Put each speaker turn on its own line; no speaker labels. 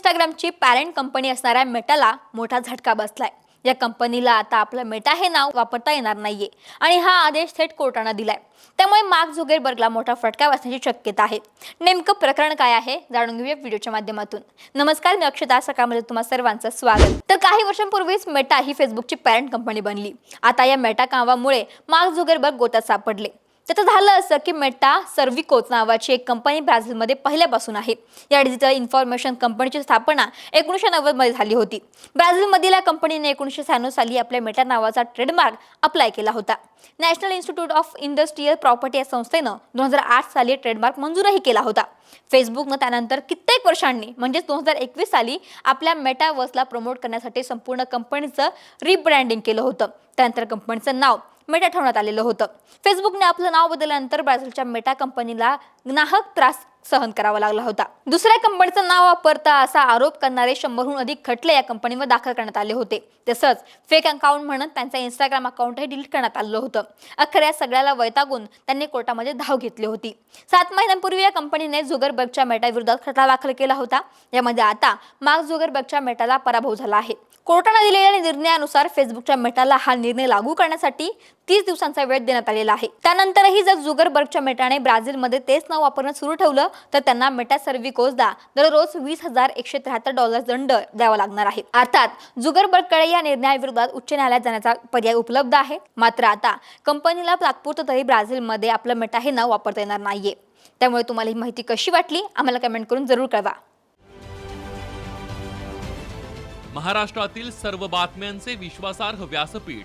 इंस्टाग्रामची parent company असणाऱ्या मेटाला मोठा झटका बसलाय. या कंपनीला आता आपलं मेटा हे नाव वापरता येणार नाहीये. आणि हा आदेश थेट कोर्टानं दिलाय. त्यामुळे मार्क झुगेरबर्गला मोठा फटका बसण्याची शक्यता आहे. नेमकं प्रकरण काय आहे जाणून घेऊया व्हिडिओच्या माध्यमातून. नमस्कार मी अक्षता. सकाळमध्ये तुम्हा सर्वांचं स्वागत. तर काही वर्षांपूर्वीच मेटा ही फेसबुकची पॅरेंट कंपनी बनली. आता या मेटा कामामुळे मार्क झुगेरबर्ग गोत्यात सापडले. त्याचं झालं असं की मेटा सर्विकोच नावाची एक कंपनी ब्राझीलमध्ये पहिल्यापासून आहे. या डिजिटल इन्फॉर्मेशन कंपनीची स्थापना एकोणीसशे नव्वदमध्ये झाली होती. ब्राझीलमधील या कंपनीने एकोणीसशे शहाण्णव साली आपल्या मेटा नावाचा ट्रेडमार्क अप्लाय केला होता. National institute of industrial property या संस्थेनं दोन हजार आठ साली ट्रेडमार्क मंजूरही केला होता. फेसबुकनं त्यानंतर कित्येक वर्षांनी म्हणजेच दोन हजार एकवीस साली आपल्या मेटावर्सला प्रमोट करण्यासाठी संपूर्ण कंपनीचं रिब्रँडिंग केलं होतं. त्यानंतर कंपनीचं नाव मेटा ठेवण्यात आलेलं होतं. फेसबुकने आपलं नाव बदलल्यानंतर ब्राझीलच्या मेटा कंपनीला ग्राहक त्रास सहन करावा लागला होता. दुसऱ्या कंपनीचं नाव वापरता असा आरोप करणारे शंभरहून अधिक खटले या कंपनीवर दाखल करण्यात आले होते. तसंच फेक अकाउंट म्हणत त्यांचा इंस्टाग्राम अकाउंटही डिलीट करण्यात आलं होतं. अखेर या सगळ्याला वैतागून त्यांनी कोर्टामध्ये धाव घेतली होती. सात महिन्यांपूर्वी या कंपनीने झुगरबर्गच्या मेटा विरोधात खटला दाखल केला होता. यामध्ये आता मार्क झुगरबर्गच्या मेटाला पराभव झाला आहे. कोर्टाने दिलेल्या निर्णयानुसार फेसबुकच्या मेटाला हा निर्णय लागू करण्यासाठी तीस दिवसांचा वेळ देण्यात आलेला आहे. त्यानंतरही जर जुगरबर्गच्या मेटाने ब्राझीलमध्ये तेच नाव वापरणं सुरू ठेवलं तर त्यांना मेटा सर्विकोजदा दररोज वीस हजार एकशे त्र्याहत्तर डॉलर दंड द्यावा लागणार आहे. अर्थात जुगरबर्गकडे या निर्णयाविरोधात उच्च न्यायालयात जाण्याचा पर्याय उपलब्ध आहे. मात्र आता कंपनीला तात्पुरतं तरी ब्राझीलमध्ये आपलं मेटा हे नाव वापरता येणार नाहीये. त्यामुळे तुम्हाला ही माहिती कशी वाटली? आम्हाला कमेंट करून जरूर कळवा.
महाराष्ट्रातील सर्व बातम्यांचे विश्वासार्ह व्यासपीठ